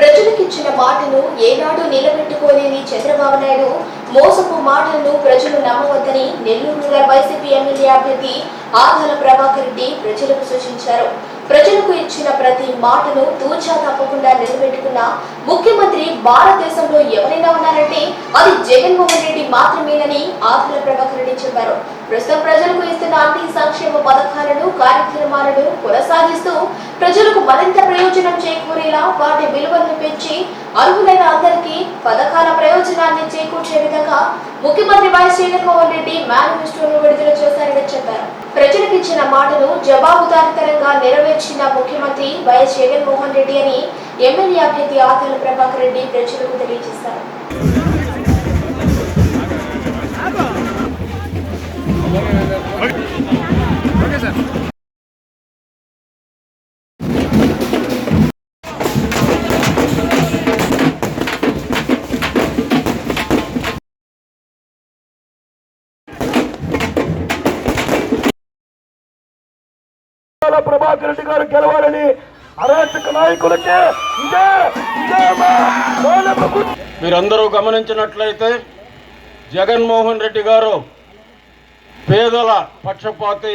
ప్రజలకిచ్చిన మాటను ఏనాడు నిలబెట్టుకోలేని చంద్రబాబు నాయుడు మోసపు మాటలను ప్రజలు నమ్మవద్దని నెల్లూరు వైసీపీ ఎమ్మెల్యే అభ్యర్థి ఆదాల ప్రభాకర్ రెడ్డి ప్రజలకు సూచించారు. ప్రజలకు ఇచ్చిన ప్రతి మాటను తూచా తప్పకుండా నిలబెట్టుకున్న ముఖ్యమంత్రి భారతదేశంలో ఎవరైనా ఉన్నారంటే అది జగన్మోహన్ రెడ్డి మాత్రమేనని ఆదాల ప్రభాకర్ రెడ్డి చెప్పారు. ప్రస్తుతం ప్రజలకు ఇస్తున్న అన్ని సంక్షేమ పథకాలను కార్యక్రమాలను కొనసాగిస్తూ ప్రజలకు మరింత ప్రయోజనం చేకూరేలా వాటి విలువలను పెంచి అర్హులైన అందరికీ పథకాల ప్రయోజనాన్ని చేకూర్చే విధంగా ముఖ్యమంత్రి వైఎస్ జగన్మోహన్ రెడ్డి మేనిఫెస్టోను విడుదల చేశారని చెప్పారు. ప్రజలకు ఇచ్చిన మాటను జవాబుదారితనంగా నెరవేర్చిన ముఖ్యమంత్రి వైఎస్ జగన్మోహన్ రెడ్డి అని ఎమ్మెల్యే అభ్యర్థి ఆకల ప్రభాకర్ రెడ్డి ప్రజలకు తెలియజేశారు. ఆదాల ప్రభాకర్ రెడ్డి గారు గెలవాలని అరాచక నాయకులకి మీరందరూ గమనించినట్లయితే జగన్మోహన్ రెడ్డి గారు పేదల పక్షపాతి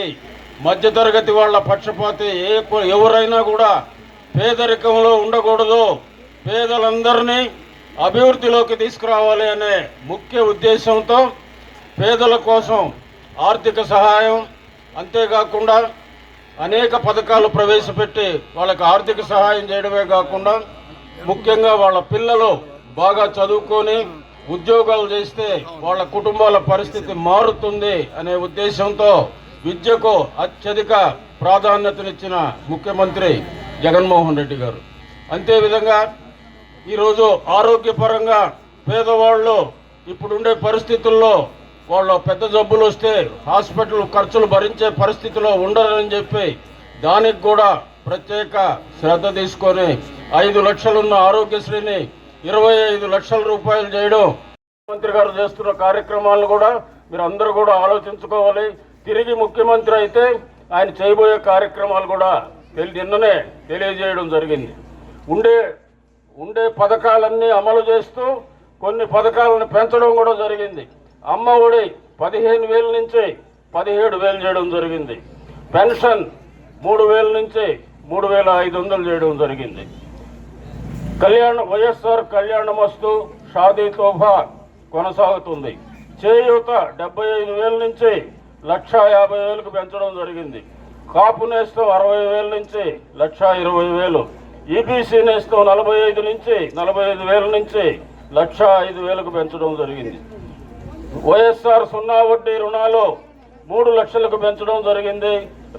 మధ్యతరగతి వాళ్ళ పక్షపాతి ఏ ఎవరైనా కూడా పేదరికంలో ఉండకూడదు. పేదలందరినీ అభివృద్ధిలోకి తీసుకురావాలి అనే ముఖ్య ఉద్దేశంతో పేదల కోసం ఆర్థిక సహాయం అంతేకాకుండా అనేక పథకాలు ప్రవేశపెట్టి వాళ్ళకి ఆర్థిక సహాయం చేయడమే కాకుండా ముఖ్యంగా వాళ్ళ పిల్లలు బాగా చదువుకొని ఉద్యోగాలు చేస్తే వాళ్ళ కుటుంబాల పరిస్థితి మారుతుంది అనే ఉద్దేశంతో విద్యకు అత్యధిక ప్రాధాన్యతనిచ్చిన ముఖ్యమంత్రి జగన్మోహన్ రెడ్డి గారు. అంతేవిధంగా ఈరోజు ఆరోగ్యపరంగా పేదవాళ్ళు ఇప్పుడుండే పరిస్థితుల్లో వాళ్ళ పెద్ద జబ్బులు వస్తే హాస్పిటల్ ఖర్చులు భరించే పరిస్థితిలో ఉండరని చెప్పి దానికి కూడా ప్రత్యేక శ్రద్ధ తీసుకొని ఐదు లక్షలున్న ఆరోగ్యశ్రీని ఇరవై ఐదు లక్షల రూపాయలు చేయడం ముఖ్యమంత్రి గారు చేస్తున్న కార్యక్రమాలను కూడా మీరు అందరూ కూడా ఆలోచించుకోవాలి. తిరిగి ముఖ్యమంత్రి అయితే ఆయన చేయబోయే కార్యక్రమాలు కూడా నిన్ననే తెలియజేయడం జరిగింది. ఉండే ఉండే పథకాలన్నీ అమలు చేస్తూ కొన్ని పథకాలను పెంచడం కూడా జరిగింది. అమ్మ ఒడి పదిహేను వేల నుంచి పదిహేడు వేలు చేయడం జరిగింది. పెన్షన్ మూడు వేల నుంచి మూడు వేల ఐదు వందలు చేయడం జరిగింది. కళ్యాణ వైఎస్ఆర్ కళ్యాణమస్తు షాదీ తోఫా కొనసాగుతుంది. చేయూత డెబ్బై ఐదు వేల నుంచి లక్ష యాభై వేలకు పెంచడం జరిగింది. కాపు నేస్తం అరవై వేల నుంచి లక్ష ఇరవై వేలు. ఈబీసీ నేస్తం నలభై ఐదు నుంచి నలభై ఐదు వేల నుంచి లక్ష ఐదు వేలకు పెంచడం జరిగింది. వైఎస్ఆర్ సున్నా వడ్డీ రుణాలు మూడు లక్షలకు పెంచడం జరిగింది.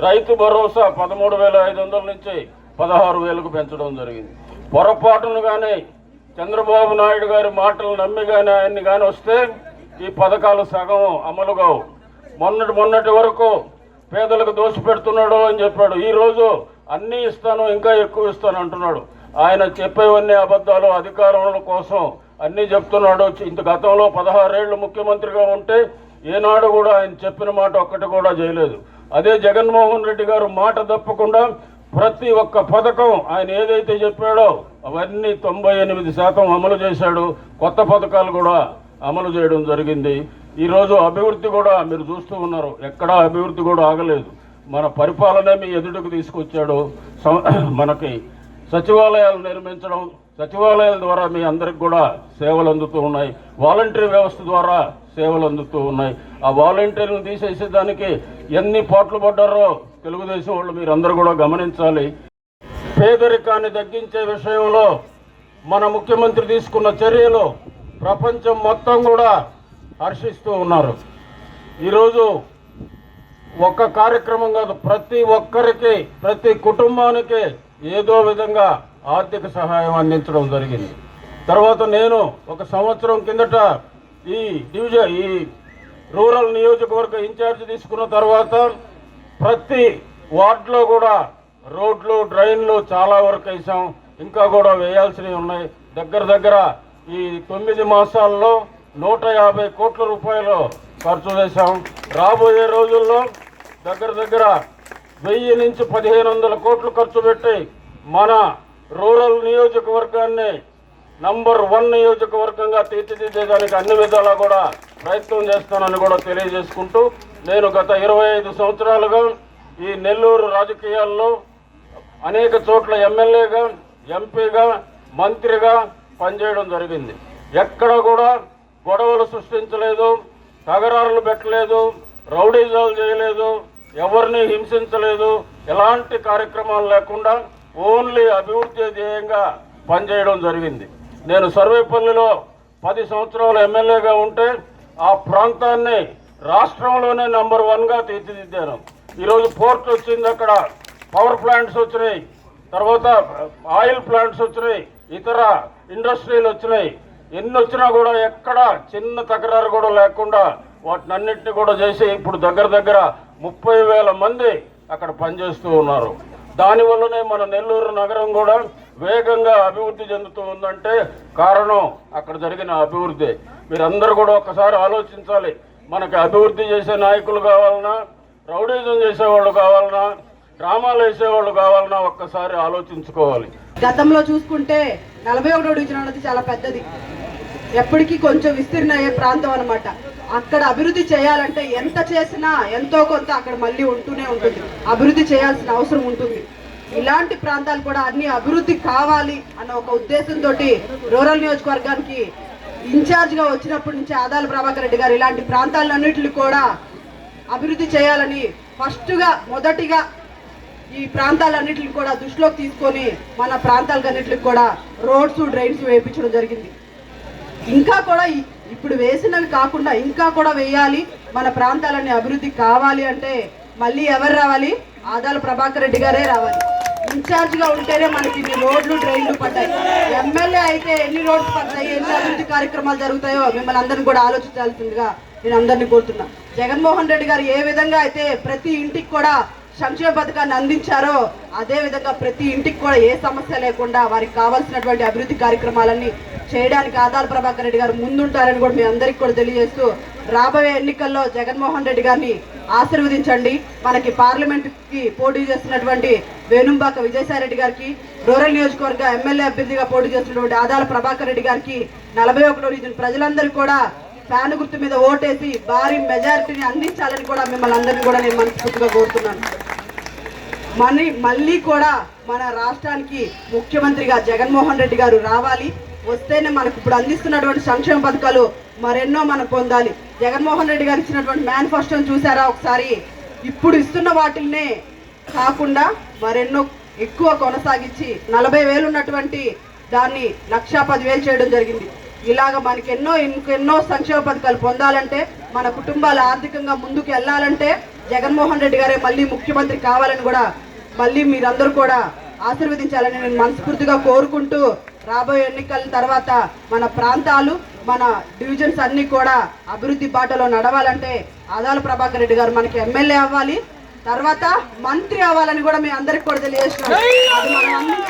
రైతు భరోసా పదమూడు వేల ఐదు వందల నుంచి పదహారు వేలకు పెంచడం జరిగింది. పొరపాటును కానీ చంద్రబాబు నాయుడు గారి మాటలు నమ్మి కానీ ఆయన్ని కానీ వస్తే ఈ పథకాలు సగం అమలు కావు. మొన్నటి మొన్నటి వరకు పేదలకు దోషి పెడుతున్నాడు అని చెప్పాడు. ఈరోజు అన్నీ ఇస్తాను ఇంకా ఎక్కువ ఇస్తాను అంటున్నాడు. ఆయన చెప్పేవన్నీ అబద్ధాలు అధికారముల కోసం అన్నీ చెప్తున్నాడు. ఇంత గతంలో పదహారేళ్ళు ముఖ్యమంత్రిగా ఉంటే ఏనాడు కూడా ఆయన చెప్పిన మాట ఒక్కటి కూడా చేయలేదు. అదే జగన్మోహన్ రెడ్డి గారు మాట తప్పకుండా ప్రతి ఒక్క పథకం ఆయన ఏదైతే చెప్పాడో అవన్నీ తొంభై ఎనిమిది శాతం అమలు చేశాడు. కొత్త పథకాలు కూడా అమలు చేయడం జరిగింది. ఈరోజు అభివృద్ధి కూడా మీరు చూస్తూ ఉన్నారు. ఎక్కడా అభివృద్ధి కూడా ఆగలేదు. మన పరిపాలనే మీ ఎదుటకు తీసుకొచ్చాడు. మనకి సచివాలయాలు నిర్మించడం సచివాలయాల ద్వారా మీ అందరికి కూడా సేవలు అందుతూ ఉన్నాయి. వాలంటరీ వ్యవస్థ ద్వారా సేవలు అందుతూ ఉన్నాయి. ఆ వాలంటీర్లను తీసేసేదానికి ఎన్ని పాటలు పడ్డారో తెలుగుదేశం వాళ్ళు మీరు కూడా గమనించాలి. పేదరికాన్ని తగ్గించే విషయంలో మన ముఖ్యమంత్రి తీసుకున్న చర్యలు ప్రపంచం మొత్తం కూడా హర్షిస్తూ ఉన్నారు. ఈరోజు ఒక్క కార్యక్రమం కాదు ప్రతి ఒక్కరికి ప్రతి కుటుంబానికి ఏదో విధంగా ఆర్థిక సహాయం అందించడం జరిగింది. తర్వాత నేను ఒక సంవత్సరం కిందట ఈ డివిజన్ ఈ రూరల్ నియోజకవర్గ ఇన్ఛార్జ్ తీసుకున్న తర్వాత ప్రతి వార్డులో కూడా రోడ్లు డ్రైన్లు చాలా వరకు వేసాం. ఇంకా కూడా వేయాల్సినవి ఉన్నాయి. దగ్గర దగ్గర ఈ తొమ్మిది మాసాల్లో నూట యాభై కోట్ల రూపాయలు ఖర్చు చేశాం. రాబోయే రోజుల్లో దగ్గర దగ్గర వెయ్యి నుంచి పదిహేను వందల కోట్లు ఖర్చు పెట్టి మన రూరల్ నియోజకవర్గాన్ని నంబర్ వన్ నియోజకవర్గంగా తీర్చిదిద్దేదానికి అన్ని విధాలా కూడా ప్రయత్నం చేస్తానని కూడా తెలియజేసుకుంటూ నేను గత ఇరవై ఐదు సంవత్సరాలుగా ఈ నెల్లూరు రాజకీయాల్లో అనేక చోట్ల ఎమ్మెల్యేగా ఎంపీగా మంత్రిగా పనిచేయడం జరిగింది. ఎక్కడ కూడా గొడవలు సృష్టించలేదు తగరారులు పెట్టలేదు రౌడీజాలు చేయలేదు ఎవరిని హింసించలేదు. ఎలాంటి కార్యక్రమాలు లేకుండా ఓన్లీ అభివృద్ధి ధ్యేయంగా పనిచేయడం జరిగింది. నేను సర్వేపల్లిలో పది సంవత్సరాలు ఎమ్మెల్యేగా ఉంటే ఆ ప్రాంతాన్ని రాష్ట్రంలోనే నెంబర్ వన్గా తీర్చిదిద్దాను. ఈరోజు పోర్ట్ వచ్చింది అక్కడ. పవర్ ప్లాంట్స్ వచ్చినాయి. తర్వాత ఆయిల్ ప్లాంట్స్ వచ్చినాయి. ఇతర ఇండస్ట్రీలు వచ్చినాయి. ఎన్ని వచ్చినా కూడా ఎక్కడ చిన్న తకరారు కూడా లేకుండా వాటిని అన్నింటినీ కూడా చేసి ఇప్పుడు దగ్గర దగ్గర ముప్పై వేల మంది అక్కడ పనిచేస్తూ ఉన్నారు. దానివల్లనే మన నెల్లూరు నగరం కూడా వేగంగా అభివృద్ధి చెందుతూ ఉందంటే కారణం అక్కడ జరిగిన అభివృద్ధి. మీరందరూ కూడా ఒకసారి ఆలోచించాలి. మనకి అభివృద్ధి చేసే నాయకులు కావాలన్నా రౌడీజం చేసేవాళ్ళు కావాలన్నా డ్రామాలు వేసేవాళ్ళు కావాలన్నా ఒక్కసారి ఆలోచించుకోవాలి. గతంలో చూసుకుంటే నలభై ఒకటో డివిజన్ చాలా పెద్దది. ఎప్పటికీ కొంచెం విస్తీర్ణ అయ్యే ప్రాంతం అన్నమాట. అక్కడ అభివృద్ధి చేయాలంటే ఎంత చేసినా ఎంతో కొంత అక్కడ మళ్ళీ ఉంటూనే ఉంటుంది. అభివృద్ధి చేయాల్సిన అవసరం ఉంటుంది. ఇలాంటి ప్రాంతాలు కూడా అన్ని అభివృద్ధి కావాలి అన్న ఒక ఉద్దేశంతో రూరల్ నియోజకవర్గానికి ఇన్ఛార్జ్గా వచ్చినప్పటి నుంచి ఆదాల ప్రభాకర్ రెడ్డి గారు ఇలాంటి ప్రాంతాలన్నింటినీ కూడా అభివృద్ధి చేయాలని ఫస్ట్గా మొదటిగా ఈ ప్రాంతాలన్నింటిని కూడా దృష్టిలోకి తీసుకొని మన ప్రాంతాలన్నింటికి కూడా రోడ్స్ డ్రైన్స్ వేయించడం జరిగింది. ఇంకా కూడా ఇప్పుడు వేసినవి కాకుండా ఇంకా కూడా వేయాలి. మన ప్రాంతాలన్నీ అభివృద్ధి కావాలి అంటే మళ్ళీ ఎవరు రావాలి? ఆదాల ప్రభాకర్ రెడ్డి గారే రావాలి. ఇన్ఛార్జ్గా ఉంటేనే మనకి ఇన్ని రోడ్లు డ్రైన్లు పడ్డాయి. ఎమ్మెల్యే అయితే ఎన్ని రోడ్లు పడ్డాయి ఎన్ని అభివృద్ధి కార్యక్రమాలు జరుగుతాయో మిమ్మల్ని అందరినీ కూడా ఆలోచించాల్సిందిగా నేను అందరినీ కోరుతున్నా. జగన్మోహన్ రెడ్డి గారు ఏ విధంగా అయితే ప్రతి ఇంటికి కూడా సంక్షేమ పథకాన్ని అందించారో అదే విధంగా ప్రతి ఇంటికి కూడా ఏ సమస్య లేకుండా వారికి కావాల్సినటువంటి అభివృద్ధి కార్యక్రమాలన్నీ చేయడానికి ఆదాల ప్రభాకర్ రెడ్డి గారు ముందుంటారని కూడా మీ అందరికీ కూడా తెలియజేస్తూ రాబోయే ఎన్నికల్లో జగన్మోహన్ రెడ్డి గారిని ఆశీర్వదించండి. మనకి పార్లమెంట్కి పోటీ చేస్తున్నటువంటి వేణుంబాక విజయసాయి రెడ్డి గారికి రూరల్ నియోజకవర్గ ఎమ్మెల్యే అభ్యర్థిగా పోటీ చేస్తున్నటువంటి ఆదాల ప్రభాకర్ రెడ్డి గారికి నలభై ఒకటో ప్రజలందరూ కూడా ఫ్యాన్ గుర్తు మీద ఓటేసి భారీ మెజారిటీని అందించాలని కూడా మిమ్మల్ని అందరినీ కూడా నేను మనస్ఫూర్తిగా కోరుతున్నాను. మనీ మళ్ళీ కూడా మన రాష్ట్రానికి ముఖ్యమంత్రిగా జగన్మోహన్ రెడ్డి గారు రావాలి. వస్తేనే మనకు ఇప్పుడు అందిస్తున్నటువంటి సంక్షేమ పథకాలు మరెన్నో మనం పొందాలి. జగన్మోహన్ రెడ్డి గారు ఇచ్చినటువంటి మేనిఫెస్టోని చూసారా ఒకసారి? ఇప్పుడు ఇస్తున్న వాటిల్నే కాకుండా మరెన్నో ఎక్కువ కొనసాగించి నలభై వేలు ఉన్నటువంటి దాన్ని లక్షా పదివేలు చేయడం జరిగింది. ఇలాగ మనకి ఎన్నో ఇంకెన్నో సంక్షేమ పథకాలు పొందాలంటే మన కుటుంబాలు ఆర్థికంగా ముందుకు వెళ్ళాలంటే జగన్మోహన్ రెడ్డి గారే మళ్ళీ ముఖ్యమంత్రి కావాలని కూడా మళ్ళీ మీరందరూ కూడా ఆశీర్వదించాలని నేను మనస్ఫూర్తిగా కోరుకుంటూ రాబోయే ఎన్నికల తర్వాత మన ప్రాంతాలు మన డివిజన్స్ అన్ని కూడా అభివృద్ధి బాటలో నడవాలంటే ఆదాల ప్రభాకర్ రెడ్డి గారు మనకి ఎమ్మెల్యే అవ్వాలి. తర్వాత మంత్రి అవ్వాలని కూడా మీ అందరికి కూడా మనం